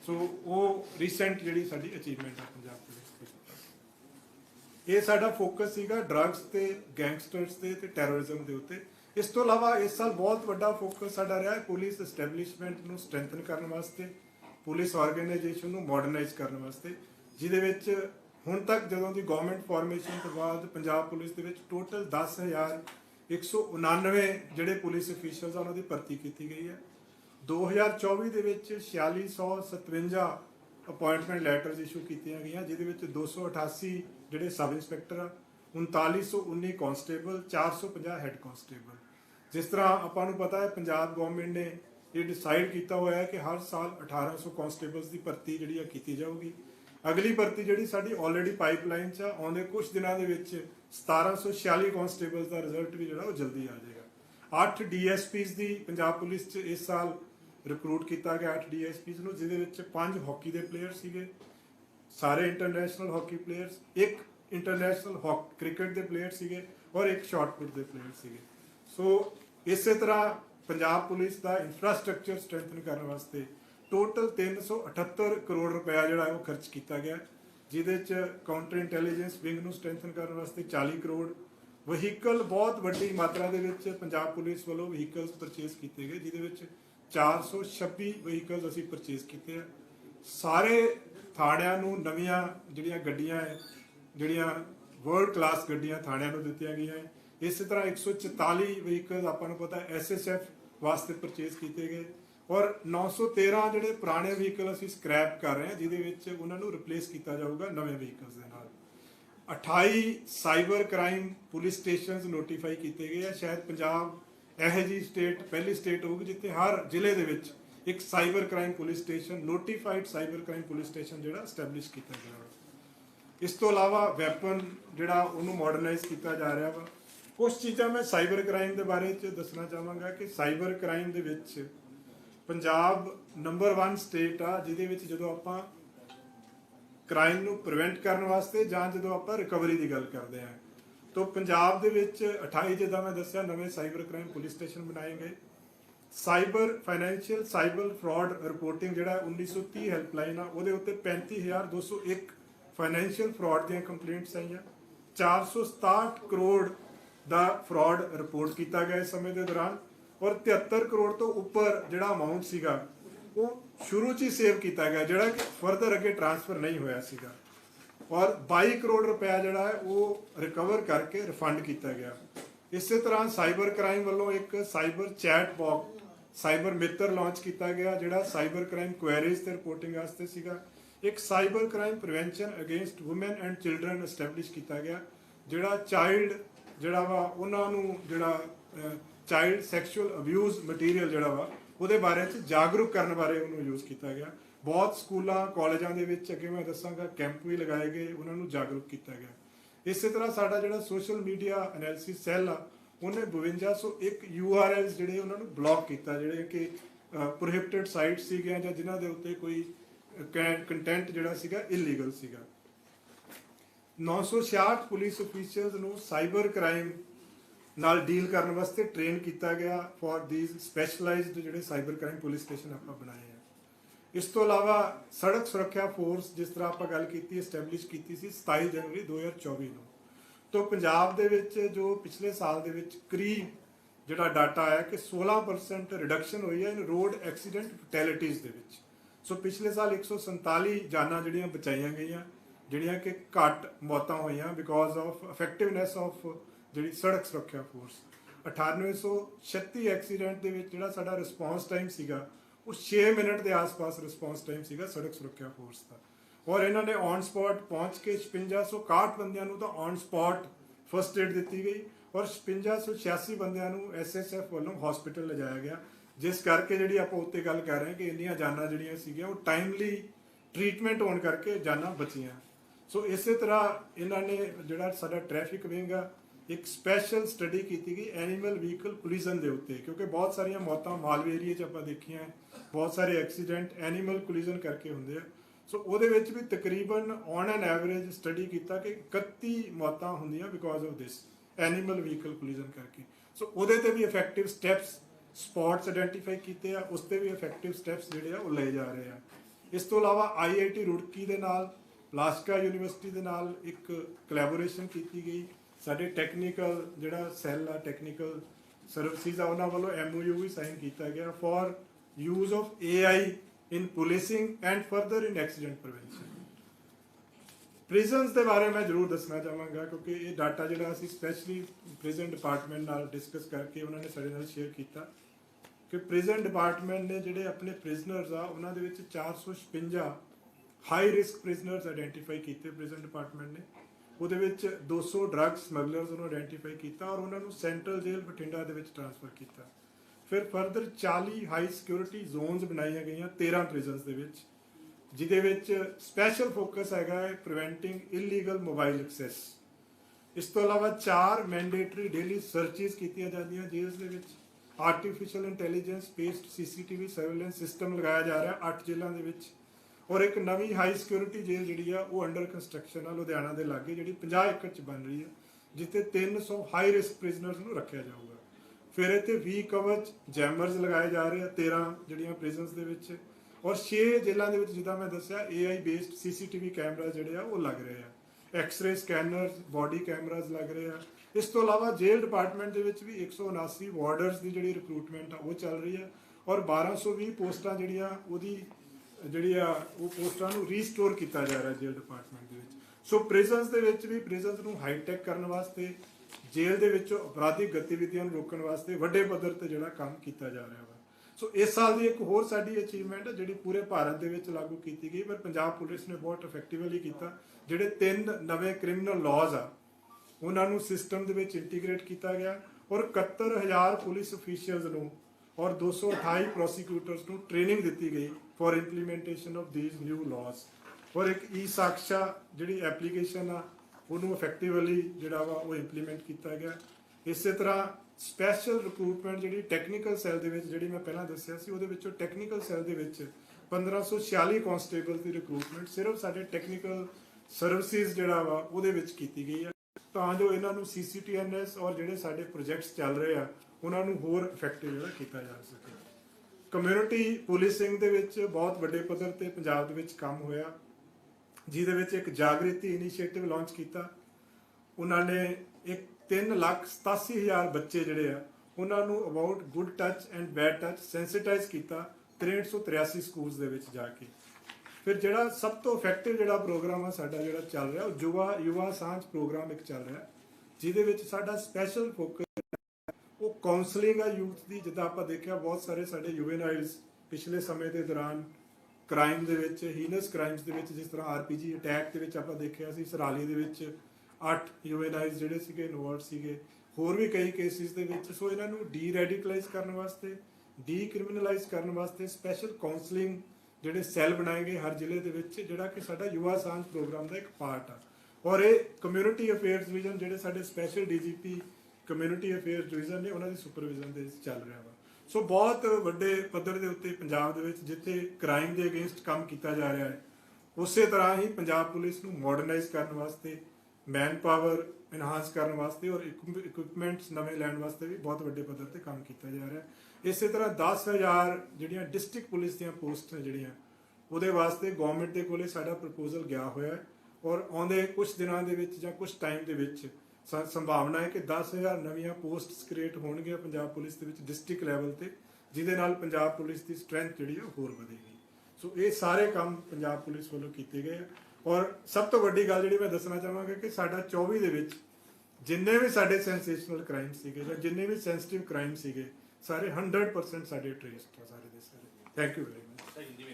ਸੋ ਉਹ ਰੀਸੈਂਟ ਜਿਹੜੀ ਸਾਡੀ ਅਚੀਵਮੈਂਟ ਆ ਪੰਜਾਬ ਪੁਲਿਸ ਦੀ। ਇਹ ਸਾਡਾ ਫੋਕਸ ਸੀਗਾ ਡਰੱਗਸ ਤੇ ਗੈਂਗਸਟਰਸ ਤੇ ਤੇ ਟੈਰਰਿਜ਼ਮ ਦੇ ਉੱਤੇ। ਇਸ ਤੋਂ ਇਲਾਵਾ ਇਸ ਸਾਲ ਬਹੁਤ ਵੱਡਾ ਫੋਕਸ ਸਾਡਾ ਰਿਹਾ ਹੈ ਪੁਲਿਸ ਐਸਟੈਬਲਿਸ਼ਮੈਂਟ ਨੂੰ ਸਟਰੈਂਥਨ ਕਰਨ ਵਾਸਤੇ, ਪੁਲਿਸ ਆਰਗੇਨਾਈਜੇਸ਼ਨ ਨੂੰ ਮਾਡਰਨਾਈਜ਼ ਕਰਨ ਵਾਸਤੇ, ਜਿਹਦੇ ਵਿੱਚ ਹੁਣ ਤੱਕ ਜਦੋਂ ਦੀ ਗਵਰਨਮੈਂਟ ਫਾਰਮੇਸ਼ਨ ਤੋਂ ਬਾਅਦ ਪੰਜਾਬ ਪੁਲਿਸ ਦੇ ਵਿੱਚ ਟੋਟਲ 10199 ਜਿਹੜੇ ਪੁਲਿਸ ਅਫੀਸ਼ੀਅਲਸ ਆ ਉਹਨਾਂ ਦੀ ਭਰਤੀ ਕੀਤੀ ਗਈ ਹੈ। 2024 ਦੇ ਵਿੱਚ 4657 ਅਪਾਇੰਟਮੈਂਟ ਲੈਟਰਸ ਇਸ਼ੂ ਕੀਤੀਆਂ ਗਈਆਂ, ਜਿਹਦੇ ਵਿੱਚ 288 ਜਿਹੜੇ ਸਬ ਇੰਸਪੈਕਟਰ ਆ 3919 ਕਾਂਸਟੇਬਲ 450 ਹੈੱਡ ਕਾਂਸਟੇਬਲ। ਜਿਸ ਤਰ੍ਹਾਂ ਆਪਾਂ ਨੂੰ ਪਤਾ ਹੈ, ਪੰਜਾਬ ਗਵਰਨਮੈਂਟ ਨੇ ਇਹ ਡਿਸਾਈਡ ਕੀਤਾ ਹੋਇਆ ਹੈ ਕਿ ਹਰ ਸਾਲ 1800 ਕਾਂਸਟੇਬਲਸ ਦੀ ਭਰਤੀ ਜਿਹੜੀ ਆ ਕੀਤੀ ਜਾਊਗੀ। ਅਗਲੀ ਭਰਤੀ ਜਿਹੜੀ ਸਾਡੀ ਆਲਰੇਡੀ ਪਾਈਪਲਾਈਨ 'ਚ ਆ, ਆਉਂਦੇ ਕੁਝ ਦਿਨਾਂ ਦੇ ਵਿੱਚ 1746 ਕਨਸਟੇਬਲਸ ਦਾ ਰਿਜ਼ਲਟ ਵੀ ਜਿਹੜਾ ਉਹ ਜਲਦੀ ਆ ਜਾਏਗਾ। 8 ਡੀਐਸਪੀਸ ਦੀ ਪੰਜਾਬ ਪੁਲਿਸ 'ਚ ਇਸ ਸਾਲ ਰਿਕਰੂਟ ਕੀਤਾ ਗਿਆ 8 ਡੀਐਸਪੀਸ ਨੂੰ, ਜਿਹਦੇ ਵਿੱਚ 5 ਹਾਕੀ ਦੇ ਪਲੇਅਰ ਸੀਗੇ, ਸਾਰੇ ਇੰਟਰਨੈਸ਼ਨਲ ਹਾਕੀ ਪਲੇਅਰਸ ਇੱਕ ਇੰਟਰਨੈਸ਼ਨਲ ਹਾਕ ਕ੍ਰਿਕਟ ਦੇ ਪਲੇਅਰ ਸੀਗੇ ਔਰ ਇੱਕ ਸ਼ਾਟਪੁੱਟ ਦੇ ਪਲੇਅਰ ਸੀਗੇ। ਸੋ ਇਸੇ ਤਰ੍ਹਾਂ ਪੰਜਾਬ ਪੁਲਿਸ ਦਾ ਇਨਫਰਾਸਟ੍ਰਕਚਰ ਸਟਰੈਂਥਨ ਕਰਨ ਵਾਸਤੇ ਟੋਟਲ 378 ਕਰੋੜ ਰੁਪਇਆ ਜਿਹੜਾ ਉਹ ਖਰਚ ਕੀਤਾ ਗਿਆ। ਜਿਹਦੇ ਚ ਕਾਊਂਟਰ ਇੰਟੈਲੀਜੈਂਸ ਵਿੰਗ ਨੂੰ ਸਟਰੈਂਥਨ ਕਰਨ ਵਾਸਤੇ 40 ਕਰੋੜ। ਵਹੀਕਲ ਬਹੁਤ ਵੱਡੀ ਮਾਤਰਾ ਦੇ ਵਿੱਚ ਪੰਜਾਬ ਪੁਲਿਸ ਵੱਲੋਂ ਵਹੀਕਲਸ ਪਰਚੇਸ ਕੀਤੇ ਗਏ, ਜਿਹਦੇ ਵਿੱਚ 426 ਵਹੀਕਲਸ ਅਸੀਂ ਪਰਚੇਸ ਕੀਤੇ ਆ। ਸਾਰੇ ਥਾਣਿਆਂ ਨੂੰ ਨਵੀਆਂ ਜਿਹੜੀਆਂ ਗੱਡੀਆਂ ਹੈ ਜਿਹੜੀਆਂ ਵਰਲਡ ਕਲਾਸ ਗੱਡੀਆਂ ਥਾਣਿਆਂ ਨੂੰ ਦਿੱਤੀਆਂ ਗਈਆਂ ਹੈ। ਇਸੇ ਤਰ੍ਹਾਂ 144 ਵਹੀਕਲ ਆਪਾਂ ਨੂੰ ਪਤਾ ਐਸਐਸਐਫ ਵਾਸਤੇ ਪਰਚੇਸ ਕੀਤੇ ਗਏ। ਔਰ 913 ਜਿਹੜੇ ਪੁਰਾਣੇ ਵਹੀਕਲ ਅਸੀਂ ਸਕ੍ਰੈਪ ਕਰ ਰਹੇ ਹਾਂ, ਜਿਹਦੇ ਵਿੱਚ ਉਹਨਾਂ ਨੂੰ ਰਿਪਲੇਸ ਕੀਤਾ ਜਾਊਗਾ ਨਵੇਂ ਵਹੀਕਲਸ ਦੇ ਨਾਲ। 28 cyber crime police stations notify ਕੀਤੇ ਗਏ ਆ ਸ਼ਾਇਦ ਪੰਜਾਬ ਇਹੋ ਜੀ ਸਟੇਟ ਪਹਿਲੀ ਸਟੇਟ ਹੋਊਗੀ ਜਿੱਥੇ ਹਰ ਜ਼ਿਲ੍ਹੇ ਦੇ ਵਿੱਚ ਇੱਕ cyber crime police station notified cyber crime police station ਜਿਹੜਾ ਸਟੈਬਲਿਸ਼ ਕੀਤਾ ਗਿਆ ਵਾ ਇਸ ਤੋਂ ਇਲਾਵਾ ਵੈਪਨ ਜਿਹੜਾ ਉਹਨੂੰ ਮਾਡਰਨਾਈਜ਼ ਕੀਤਾ ਜਾ ਰਿਹਾ ਵਾ। ਕੁਝ ਚੀਜ਼ਾਂ ਮੈਂ ਸਾਈਬਰ ਕ੍ਰਾਈਮ ਦੇ ਬਾਰੇ ਚ ਦੱਸਣਾ ਚਾਹਾਂਗਾ ਕਿ ਸਾਈਬਰ ਕ੍ਰਾਈਮ ਦੇ ਵਿੱਚ ਪੰਜਾਬ ਨੰਬਰ 1 ਸਟੇਟ ਆ, ਜਿਹਦੇ ਵਿੱਚ ਜਦੋਂ ਆਪਾਂ ਕ੍ਰਾਈਮ ਨੂੰ ਪ੍ਰੀਵੈਂਟ ਕਰਨ ਵਾਸਤੇ ਜਾਂ ਜਦੋਂ ਆਪਾਂ ਰਿਕਵਰੀ ਦੀ ਗੱਲ ਕਰਦੇ ਹਾਂ ਤਾਂ ਪੰਜਾਬ ਦੇ ਵਿੱਚ 28 ਜਿੱਦਾਂ ਮੈਂ ਦੱਸਿਆ, ਨਵੇਂ ਸਾਈਬਰ ਕ੍ਰਾਈਮ ਪੁਲਿਸ ਸਟੇਸ਼ਨ ਬਣਾਏ ਗਏ। Cyber financial cyber fraud reporting ਜਿਹੜਾ 1930 ਹੈਲਪਲਾਈਨ ਆ, ਉਹਦੇ ਉੱਤੇ 35201 ਫਾਈਨੈਂਸ਼ੀਅਲ ਫਰਾਡ ਦੀਆਂ ਕੰਪਲੇਂਟਸ ਆਈਆਂ। 467 ਕਰੋੜ ਦਾ ਫਰਾਡ ਰਿਪੋਰਟ ਕੀਤਾ ਗਿਆ ਇਸ ਸਮੇਂ ਦੇ ਦੌਰਾਨ ਔਰ 73 ਕਰੋੜ ਤੋਂ ਉੱਪਰ ਜਿਹੜਾ ਅਮਾਉਂਟ ਸੀਗਾ, ਉਹ ਸ਼ੁਰੂ 'ਚ ਹੀ ਸੇਵ ਕੀਤਾ ਗਿਆ, ਜਿਹੜਾ ਕਿ ਫਰਦਰ ਅੱਗੇ ਟ੍ਰਾਂਸਫਰ ਨਹੀਂ ਹੋਇਆ ਸੀਗਾ। ਔਰ 22 ਕਰੋੜ ਰੁਪਇਆ ਜਿਹੜਾ ਹੈ, ਉਹ ਰਿਕਵਰ ਕਰਕੇ ਰਿਫੰਡ ਕੀਤਾ ਗਿਆ। ਇਸੇ ਤਰ੍ਹਾਂ ਸਾਈਬਰ ਕ੍ਰਾਈਮ ਵੱਲੋਂ ਇੱਕ ਸਾਈਬਰ ਚੈਟ ਬਾਕਸ ਸਾਈਬਰ ਮਿੱਤਰ ਲਾਂਚ ਕੀਤਾ ਗਿਆ, ਜਿਹੜਾ ਸਾਈਬਰ ਕ੍ਰਾਈਮ ਕੁਐਰੀਜ਼ ਤੇ ਰਿਪੋਰਟਿੰਗ ਵਾਸਤੇ ਸੀਗਾ। ਇੱਕ cyber crime prevention against women and children establish ਕੀਤਾ ਗਿਆ, ਜਿਹੜਾ ਚਾਈਲਡ ਜਿਹੜਾ ਵਾ, ਉਹਨਾਂ ਨੂੰ ਜਿਹੜਾ ਚਾਈਲਡ ਸੈਕਸ਼ੂਅਲ ਅਬਿਊਜ਼ ਮਟੀਰੀਅਲ ਜਿਹੜਾ ਵਾ, ਉਹਦੇ ਬਾਰੇ ਚ ਜਾਗਰੂਕ ਕਰਨ ਬਾਰੇ ਉਹਨੂੰ ਯੂਜ਼ ਕੀਤਾ ਗਿਆ। ਬਹੁਤ ਸਕੂਲਾਂ, ਕਾਲਜਾਂ ਦੇ ਵਿੱਚ ਅੱਗੇ ਮੈਂ ਦੱਸਾਂਗਾ, ਕੈਂਪ ਵੀ ਲਗਾਏ ਗਏ, ਉਹਨਾਂ ਨੂੰ ਜਾਗਰੂਕ ਕੀਤਾ ਗਿਆ। ਇਸੇ ਤਰ੍ਹਾਂ ਸਾਡਾ ਜਿਹੜਾ ਸੋਸ਼ਲ ਮੀਡੀਆ ਐਨਾਲਿਸਿਸ ਸੈੱਲ ਆ, ਉਹਨੇ 5201 ਯੂਆਰਐਲਸ ਜਿਹੜੇ ਉਹਨਾਂ ਨੂੰ ਬਲੌਕ ਕੀਤਾ, ਜਿਹੜੇ ਕਿ ਪ੍ਰੋਹਿਬਿਟਡ ਸਾਈਟਸ ਸੀਗੀਆਂ ਜਾਂ ਜਿਨ੍ਹਾਂ ਦੇ ਉੱਤੇ ਕੋਈ ਕੰਟੈਂਟ ਜਿਹੜਾ ਸੀਗਾ ਇਲੀਗਲ ਸੀਗਾ। 966 ਪੁਲਿਸ ਅਫੀਸ਼ੀਅਲਸ ਨੂੰ ਸਾਈਬਰ ਕ੍ਰਾਈਮ ਨਾਲ ਡੀਲ ਕਰਨ ਵਾਸਤੇ ਟ੍ਰੇਨ ਕੀਤਾ ਗਿਆ ਫॉर ਥੀਸ ਸਪੈਸ਼ਲਾਈਜ਼ਡ ਜਿਹੜੇ ਸਾਈਬਰ ਕ੍ਰਾਈਮ ਪੁਲਿਸ ਸਟੇਸ਼ਨ ਆਪਾਂ ਬਣਾਏ ਆ। ਇਸ ਤੋਂ ਇਲਾਵਾ ਸੜਕ ਸੁਰੱਖਿਆ ਫੋਰਸ ਜਿਸ ਤਰ੍ਹਾਂ ਆਪਾਂ ਗੱਲ ਕੀਤੀ ਐਸਟੈਬਲਿਸ਼ ਕੀਤੀ ਸੀ 27 ਜਨਵਰੀ 2024 ਨੂੰ। ਤੋਂ ਪੰਜਾਬ ਦੇ ਵਿੱਚ ਜੋ ਪਿਛਲੇ ਸਾਲ ਦੇ ਵਿੱਚ ਕਰੀਬ ਜਿਹੜਾ ਡਾਟਾ ਆਇਆ ਕਿ 16% ਰਿਡਕਸ਼ਨ ਹੋਈ ਹੈ ਇਨ ਰੋਡ ਐਕਸੀਡੈਂਟ ਫੈਟੈਲਿਟੀਜ਼ ਦੇ ਵਿੱਚ। ਸੋ ਪਿਛਲੇ ਸਾਲ 147 ਜਾਨਾਂ ਜਿਹੜੀਆਂ ਬਚਾਈਆਂ ਗਈਆਂ, ਜਿਹੜੀਆਂ ਕਿ ਘੱਟ ਮੌਤਾਂ ਹੋਈਆਂ ਬਿਕੋਜ਼ ਆਫ ਇਫੈਕਟਿਵਨੈਸ ਆਫ ਜਿਹੜੀ ਸੜਕ ਸੁਰੱਖਿਆ ਫੋਰਸ 9836 ਐਕਸੀਡੈਂਟ ਦੇ ਵਿੱਚ ਜਿਹੜਾ ਸਾਡਾ ਰਿਸਪੌਂਸ ਟਾਈਮ ਸੀਗਾ, ਉਹ 6 ਮਿੰਟ ਦੇ ਆਸ-ਪਾਸ ਰਿਸਪੌਂਸ ਟਾਈਮ ਸੀਗਾ ਸੜਕ ਸੁਰੱਖਿਆ ਫੋਰਸ ਦਾ। ਔਰ ਇਹਨਾਂ ਨੇ ਔਨ ਸਪੌਟ ਪਹੁੰਚ ਕੇ 5661 ਬੰਦਿਆਂ ਨੂੰ ਤਾਂ ਔਨ ਸਪੌਟ ਫਰਸਟ ਏਡ ਦਿੱਤੀ ਗਈ ਔਰ 5686 ਬੰਦਿਆਂ ਨੂੰ ਐਸਐਸਐਫ ਵੱਲੋਂ ਹਸਪੀਟਲ ਲਿਜਾਇਆ ਗਿਆ। ਜਿਸ ਕਰਕੇ ਜਿਹੜੀ ਆਪਾਂ ਉੱਤੇ ਗੱਲ ਕਰ ਰਹੇ ਹਾਂ ਕਿ ਇੰਨੀਆਂ ਜਾਨਾਂ ਜਿਹੜੀਆਂ ਸੀਗੀਆਂ, ਉਹ ਟਾਈਮਲੀ ਟ੍ਰੀਟਮੈਂਟ ਹੋਣ ਕਰਕੇ ਜਾਨਾਂ ਬਚੀਆਂ। ਸੋ ਇਸੇ ਤਰ੍ਹਾਂ ਇਹਨਾਂ ਨੇ ਜਿਹੜਾ ਸਾਡਾ ਟ੍ਰੈਫਿਕ ਵਿੰਗ ਆ, ਇੱਕ ਸਪੈਸ਼ਲ ਸਟੱਡੀ ਕੀਤੀ ਗਈ ਐਨੀਮਲ ਵਹੀਕਲ ਕੋਲੀਜ਼ਨ ਦੇ ਉੱਤੇ, ਕਿਉਂਕਿ ਬਹੁਤ ਸਾਰੀਆਂ ਮੌਤਾਂ ਮਾਲਵੇ ਏਰੀਆ 'ਚ ਆਪਾਂ ਦੇਖੀਆਂ ਬਹੁਤ ਸਾਰੇ ਐਕਸੀਡੈਂਟ ਐਨੀਮਲ ਕੋਲੀਜ਼ਨ ਕਰਕੇ ਹੁੰਦੇ ਆ। ਸੋ ਉਹਦੇ ਵਿੱਚ ਵੀ ਤਕਰੀਬਨ ਔਨ ਐਨ ਐਵਰੇਜ ਸਟੱਡੀ ਕੀਤਾ ਕਿ 31 ਮੌਤਾਂ ਹੁੰਦੀਆਂ because of this animal vehicle collision ਕਰਕੇ। ਸੋ ਉਹਦੇ ਤੇ ਵੀ ਇਫੈਕਟਿਵ ਸਟੈਪਸ ਸਪੌਟਸ ਆਇਡੈਂਟੀਫਾਈ ਕੀਤੇ ਆ, ਉਸ ਤੇ ਵੀ ਇਫੈਕਟਿਵ ਸਟੈਪਸ ਜਿਹੜੇ ਆ ਉਹ ਲਏ ਜਾ ਰਹੇ ਆ। ਇਸ ਤੋਂ ਇਲਾਵਾ ਆਈਆਈਟੀ ਰੁੜਕੀ ਦੇ ਨਾਲ ਲਾਸਕਾ ਯੂਨੀਵਰਸਿਟੀ ਦੇ ਨਾਲ ਇੱਕ ਕੋਲੈਬੋਰੇਸ਼ਨ ਕੀਤੀ ਗਈ। ਸਾਡੇ ਟੈਕਨੀਕਲ ਜਿਹੜਾ ਸੈੱਲ ਆ ਟੈਕਨੀਕਲ ਸਰਵਿਸਿਜ਼ ਆ, ਉਹਨਾਂ ਵੱਲੋਂ ਐਮਓਯੂ ਵੀ ਸਾਈਨ ਕੀਤਾ ਗਿਆ for use of AI in policing and further in accident prevention prisons ਦੇ ਬਾਰੇ ਮੈਂ ਜ਼ਰੂਰ ਦੱਸਣਾ ਚਾਹਾਂਗਾ ਕਿਉਂਕਿ ਇਹ ਡਾਟਾ ਜਿਹੜਾ ਅਸੀਂ ਸਪੈਸ਼ਲੀ ਪ੍ਰਿਜ਼ਨ ਡਿਪਾਰਟਮੈਂਟ ਨਾਲ ਡਿਸਕਸ ਕਰਕੇ ਉਹਨਾਂ ਨੇ ਸਾਡੇ ਨਾਲ ਸ਼ੇਅਰ ਕੀਤਾ ਕਿ ਪ੍ਰਿਜ਼ਨ ਡਿਪਾਰਟਮੈਂਟ ਨੇ ਜਿਹੜੇ ਆਪਣੇ ਪ੍ਰਿਜ਼ਨਰਸ ਆ, ਉਹਨਾਂ ਦੇ ਵਿੱਚ 456 ਹਾਈ ਰਿਸਕ ਪ੍ਰਿਜ਼ਨਰਸ ਆਇਡੈਂਟੀਫਾਈ ਕੀਤੇ ਪ੍ਰਿਜ਼ਨ ਡਿਪਾਰਟਮੈਂਟ ਨੇ। ਉਹਦੇ ਵਿੱਚ 200 ਡਰੱਗ ਸਮਗਲਰਸ ਨੂੰ ਆਇਡੈਂਟੀਫਾਈ ਕੀਤਾ ਔਰ ਉਹਨਾਂ ਨੂੰ ਸੈਂਟਰਲ ਜੇਲ੍ਹ ਬਠਿੰਡਾ ਦੇ ਵਿੱਚ ਟ੍ਰਾਂਸਫਰ ਕੀਤਾ। ਫਿਰ ਫਰਦਰ 40 ਹਾਈ ਸਿਕਿਉਰਿਟੀ ਜ਼ੋਨਸ ਬਣਾਈਆਂ ਗਈਆਂ 13 ਪ੍ਰਿਜ਼ਨਸ ਦੇ ਵਿੱਚ। ਜਿਹਦੇ ਵਿੱਚ ਸਪੈਸ਼ਲ ਫੋਕਸ ਹੈਗਾ ਹੈ ਪ੍ਰੀਵੈਂਟਿੰਗ ਇਲੀਗਲ ਮੋਬਾਈਲ ਐਕਸੈਸ ਇਸ ਤੋਂ ਇਲਾਵਾ ਚਾਰ ਮੈਂਡੇਟਰੀ ਡੇਲੀ ਸਰਚਸ ਕੀਤੀਆਂ ਜਾਂਦੀਆਂ ਜੇਲ੍ਹ ਦੇ ਵਿੱਚ। Artificial intelligence based CCTV surveillance system ਲਗਾਇਆ ਜਾ ਰਿਹਾ ਅੱਠ ਜੇਲ੍ਹਾਂ ਦੇ ਵਿੱਚ। ਔਰ ਇੱਕ ਨਵੀਂ ਹਾਈ ਸਿਕਿਉਰਿਟੀ ਜੇਲ੍ਹ ਜਿਹੜੀ ਆ, ਉਹ ਅੰਡਰ ਕੰਸਟਰਕਸ਼ਨ ਆ, ਲੁਧਿਆਣਾ ਦੇ ਲਾਗੇ, ਜਿਹੜੀ 50 ਏਕੜ ਚ ਬਣ ਰਹੀ ਹੈ ਜਿੱਥੇ 300 ਹਾਈ ਰਿਸਕ ਪ੍ਰਿਜ਼ਨਰਸ ਨੂੰ ਰੱਖਿਆ ਜਾਊਗਾ। ਫਿਰ ਇੱਥੇ 20 ਕਵਚ ਜੈਮਰਸ ਲਗਾਏ ਜਾ ਰਹੇ ਆ 13 ਜਿਹੜੀਆਂ ਪ੍ਰਿਜ਼ਨਸ ਦੇ ਵਿੱਚ। ਔਰ 6 ਜੇਲ੍ਹਾਂ ਦੇ ਵਿੱਚ ਜਿੱਦਾਂ ਮੈਂ ਦੱਸਿਆ AI ਬੇਸਡ ਸੀਸੀਟੀਵੀ ਕੈਮਰਾ ਜਿਹੜੇ ਆ, ਉਹ ਲੱਗ ਰਹੇ ਆ। ਐਕਸ-ਰੇ ਸਕੈਨਰਸ ਬਾਡੀ ਕੈਮਰਾਸ ਲੱਗ ਰਹੇ ਆ। ਇਸ ਤੋਂ ਇਲਾਵਾ ਜੇਲ੍ਹ ਡਿਪਾਰਟਮੈਂਟ ਦੇ ਵਿੱਚ ਵੀ 179 ਵਾਰਡਰਸ ਦੀ ਜਿਹੜੀ ਰਿਕਰੂਟਮੈਂਟ ਆ, ਉਹ ਚੱਲ ਰਹੀ ਆ। ਔਰ 1220 ਪੋਸਟਾਂ ਜਿਹੜੀਆਂ, ਉਹਦੀ ਜਿਹੜੀ ਆ, ਉਹ ਪੋਸਟਾਂ ਨੂੰ ਰੀਸਟੋਰ ਕੀਤਾ ਜਾ ਰਿਹਾ ਜੇਲ੍ਹ ਡਿਪਾਰਟਮੈਂਟ ਦੇ ਵਿੱਚ। ਸੋ ਪ੍ਰਿਜ਼ਨਸ ਦੇ ਵਿੱਚ ਵੀ ਪ੍ਰਿਜ਼ਨਸ ਨੂੰ ਹਾਈਟੈਕ ਕਰਨ ਵਾਸਤੇ, ਜੇਲ੍ਹ ਦੇ ਵਿੱਚੋਂ ਅਪਰਾਧਿਕ ਗਤੀਵਿਧੀਆਂ ਨੂੰ ਰੋਕਣ ਵਾਸਤੇ ਵੱਡੇ ਪੱਧਰ ਤੇ ਜਿਹੜਾ ਕੰਮ ਕੀਤਾ ਜਾ ਰਿਹਾ ਸੋ ਇਸ ਸਾਲ ਦੀ ਇੱਕ ਹੋਰ ਸਾਡੀ ਅਚੀਵਮੈਂਟ ਹੈ, ਜਿਹੜੀ ਪੂਰੇ ਭਾਰਤ ਦੇ ਵਿੱਚ ਲਾਗੂ ਕੀਤੀ ਗਈ, ਪਰ ਪੰਜਾਬ ਪੁਲਿਸ ਨੇ ਬਹੁਤ ਇਫੈਕਟਿਵਲੀ ਕੀਤਾ। ਜਿਹੜੇ ਤਿੰਨ ਨਵੇਂ ਕ੍ਰਿਮੀਨਲ ਲਾਜ਼ ਆ, ਉਹਨਾਂ ਨੂੰ ਸਿਸਟਮ ਦੇ ਵਿੱਚ ਇੰਟੀਗ੍ਰੇਟ ਕੀਤਾ ਗਿਆ ਔਰ 71000 ਪੁਲਿਸ ਅਫੀਸ਼ੀਅਲਸ ਨੂੰ ਔਰ 228 ਪ੍ਰੋਸੀਕਿਊਟਰਸ ਨੂੰ ਟ੍ਰੇਨਿੰਗ ਦਿੱਤੀ ਗਈ for implementation of these new laws ਔਰ ਇੱਕ ਈ ਸਾਕਸ਼ਾ ਜਿਹੜੀ ਐਪਲੀਕੇਸ਼ਨ ਆ, ਉਹਨੂੰ ਇਫੈਕਟਿਵਲੀ ਜਿਹੜਾ ਵਾ ਉਹ ਇੰਪਲੀਮੈਂਟ ਕੀਤਾ ਗਿਆ। ਇਸੇ ਤਰ੍ਹਾਂ ਸਪੈਸ਼ਲ ਰਿਕਰੂਟਮੈਂਟ ਜਿਹੜੀ ਟੈਕਨੀਕਲ ਸੈੱਲ ਦੇ ਵਿੱਚ ਜਿਹੜੀ ਮੈਂ ਪਹਿਲਾਂ ਦੱਸਿਆ ਸੀ, ਉਹਦੇ ਵਿੱਚੋਂ ਟੈਕਨੀਕਲ ਸੈੱਲ ਦੇ ਵਿੱਚ 1546 ਕਨਸਟੇਬਲ ਦੀ ਰਿਕਰੂਟਮੈਂਟ ਸਿਰਫ ਸਾਡੇ ਟੈਕਨੀਕਲ ਸਰਵਿਸਿਜ਼ ਜਿਹੜਾ ਵਾ, ਉਹਦੇ ਵਿੱਚ ਕੀਤੀ ਗਈ ਹੈ ਤਾਂ ਜੋ ਇਹਨਾਂ ਨੂੰ ਸੀਸੀਟੀਐਨਐਸ ਔਰ ਜਿਹੜੇ ਸਾਡੇ ਪ੍ਰੋਜੈਕਟਸ ਚੱਲ ਰਹੇ ਆ, ਉਹਨਾਂ ਨੂੰ ਹੋਰ ਇਫੈਕਟਿਵ ਜਿਹੜਾ ਕੀਤਾ ਜਾ ਸਕੇ। ਕਮਿਊਨਿਟੀ ਪੁਲਿਸਿੰਗ ਦੇ ਵਿੱਚ ਬਹੁਤ ਵੱਡੇ ਪੱਧਰ ਤੇ ਪੰਜਾਬ ਦੇ ਵਿੱਚ ਕੰਮ ਹੋਇਆ। ਜਿਹਦੇ ਵਿੱਚ ਇੱਕ ਜਾਗ੍ਰਿਤੀ ਇਨੀਸ਼ੀਏਟਿਵ ਲਾਂਚ ਕੀਤਾ। ਉਹਨਾਂ ਨੇ ਇੱਕ 3 ਲੱਖ 87 ਹਜ਼ਾਰ ਬੱਚੇ ਜਿਹੜੇ ਆ, ਉਹਨਾਂ ਨੂੰ about good touch and bad touch sensitise ਕੀਤਾ 6383 ਸਕੂਲਸ ਦੇ ਵਿੱਚ ਜਾ ਕੇ। ਫਿਰ ਜਿਹੜਾ ਸਭ ਤੋਂ ਇਫੈਕਟਿਵ ਜਿਹੜਾ ਪ੍ਰੋਗਰਾਮ ਆ, ਸਾਡਾ ਜਿਹੜਾ ਚੱਲ ਰਿਹਾ, ਉਹ ਯੁਵਾ ਯੁਵਾ ਸਾਂਝ ਪ੍ਰੋਗਰਾਮ ਇੱਕ ਚੱਲ ਰਿਹਾ, ਜਿਹਦੇ ਵਿੱਚ ਸਾਡਾ ਸਪੈਸ਼ਲ ਫੋਕਸ ਉਹ ਕਾਉਂਸਲਿੰਗ ਆ ਯੂਥ ਦੀ। ਜਿੱਦਾਂ ਆਪਾਂ ਦੇਖਿਆ, ਬਹੁਤ ਸਾਰੇ ਸਾਡੇ ਯੂਵੇਨਾਈਲਸ ਪਿਛਲੇ ਸਮੇਂ ਦੇ ਦੌਰਾਨ ਕ੍ਰਾਈਮ ਦੇ ਵਿੱਚ ਹੀਨਸ ਕ੍ਰਾਈਮਸ ਦੇ ਵਿੱਚ, ਜਿਸ ਤਰ੍ਹਾਂ ਆਰਪੀਜੀ ਅਟੈਕ ਦੇ ਵਿੱਚ ਆਪਾਂ ਦੇਖਿਆ ਸੀ, ਸਰਾਲੀ ਦੇ ਵਿੱਚ 8 ਯੂਵੇਨਾਈਲਸ ਜਿਹੜੇ ਸੀਗੇ, ਇਨਵੋਲਡ ਸੀਗੇ। ਹੋਰ ਵੀ ਕਈ ਕੇਸਿਸ ਦੇ ਵਿੱਚ, ਸੋ ਇਹਨਾਂ ਨੂੰ ਡੀ ਰੈਡੀਕਲਾਈਜ਼ ਕਰਨ ਵਾਸਤੇ ਡੀ ਕ੍ਰਿਮੀਨਲਾਈਜ਼ ਕਰਨ ਵਾਸਤੇ ਸਪੈਸ਼ਲ ਕਾਉਂਸਲਿੰਗ ਜਿਹੜੇ ਸੈੱਲ ਬਣਾਏ ਗਏ ਹਰ ਜ਼ਿਲ੍ਹੇ ਦੇ ਵਿੱਚ, ਜਿਹੜਾ ਕਿ ਸਾਡਾ ਯੁਵਾ ਸਾਂਝ ਪ੍ਰੋਗਰਾਮ ਦਾ ਇੱਕ ਪਾਰਟ ਆ। ਔਰ ਇਹ ਕਮਿਊਨਿਟੀ ਅਫੇਅਰਸ ਡਿਵੀਜ਼ਨ ਜਿਹੜੇ ਸਾਡੇ special DGP community affairs division ਨੇ, ਉਹਨਾਂ ਦੀ ਸੁਪਰਵਿਜ਼ਨ ਦੇ ਵਿੱਚ ਚੱਲ ਰਿਹਾ ਵਾ। ਸੋ ਬਹੁਤ ਵੱਡੇ ਪੱਧਰ ਦੇ ਉੱਤੇ ਪੰਜਾਬ ਦੇ ਵਿੱਚ ਜਿੱਥੇ ਕ੍ਰਾਈਮ ਦੇ ਅਗੇਂਸਟ ਕੰਮ ਕੀਤਾ ਜਾ ਰਿਹਾ ਹੈ, ਉਸੇ ਤਰ੍ਹਾਂ ਹੀ ਪੰਜਾਬ ਪੁਲਿਸ ਨੂੰ ਮਾਡਰਨਾਈਜ਼ ਕਰਨ ਵਾਸਤੇ ਮੈਨ ਪਾਵਰ ਇਨਹਾਂਸ ਕਰਨ ਵਾਸਤੇ ਔਰ ਇਕਵਿਪਮੈਂਟਸ ਨਵੇਂ ਲੈਣ ਵਾਸਤੇ ਵੀ ਬਹੁਤ ਵੱਡੇ ਪੱਧਰ ਤੇ ਕੰਮ ਕੀਤਾ ਜਾ ਰਿਹਾ ਇਸੇ ਤਰ੍ਹਾਂ 10000 ਜਿਹੜੀਆਂ ਡਿਸਟ੍ਰਿਕਟ ਪੁਲਿਸ ਦੀਆਂ ਪੋਸਟਾਂ ਜਿਹੜੀਆਂ, ਉਹਦੇ ਵਾਸਤੇ ਗਵਰਨਮੈਂਟ ਦੇ ਕੋਲੇ ਸਾਡਾ ਪ੍ਰਪੋਜ਼ਲ ਗਿਆ ਹੋਇਆ ਹੈ ਔਰ ਆਉਂਦੇ ਕੁਝ ਦਿਨਾਂ ਦੇ ਵਿੱਚ ਜਾਂ ਕੁਝ ਟਾਈਮ ਦੇ ਵਿੱਚ ਸੰਭਾਵਨਾ ਹੈ ਕਿ 10000 ਨਵੀਆਂ ਪੋਸਟਸ ਕ੍ਰੀਏਟ ਹੋਣਗੀਆਂ ਪੰਜਾਬ ਪੁਲਿਸ ਦੇ ਵਿੱਚ ਡਿਸਟ੍ਰਿਕਟ ਲੈਵਲ ਤੇ, ਜਿਹਦੇ ਨਾਲ ਪੰਜਾਬ ਪੁਲਿਸ ਦੀ ਸਟਰੈਂਥ ਜਿਹੜੀ ਹੈ ਹੋਰ ਵਧੇਗੀ। ਸੋ ਇਹ ਸਾਰੇ ਕੰਮ ਪੰਜਾਬ ਪੁਲਿਸ ਵੱਲੋਂ ਕੀਤੇ ਗਏ ਆ। ਔਰ ਸਭ ਤੋਂ ਵੱਡੀ ਗੱਲ ਜਿਹੜੀ ਮੈਂ ਦੱਸਣਾ ਚਾਹਾਂਗਾ ਕਿ ਸਾਡਾ 24 ਦੇ ਵਿੱਚ ਜਿੰਨੇ ਵੀ ਸਾਡੇ ਸੈਂਸੇਸ਼ਨਲ ਕ੍ਰਾਈਮ ਸੀਗੇ ਜਾਂ ਜਿੰਨੇ ਵੀ ਸੈਂਸਿਟਿਵ ਕ੍ਰਾਈਮ ਸੀਗੇ, ਸਾਰੇ 100% ਸਾਡੇ ਟ੍ਰੇਸਡ ਆ, ਸਾਰੇ ਦੇ ਸਾਰੇ। Thank you very much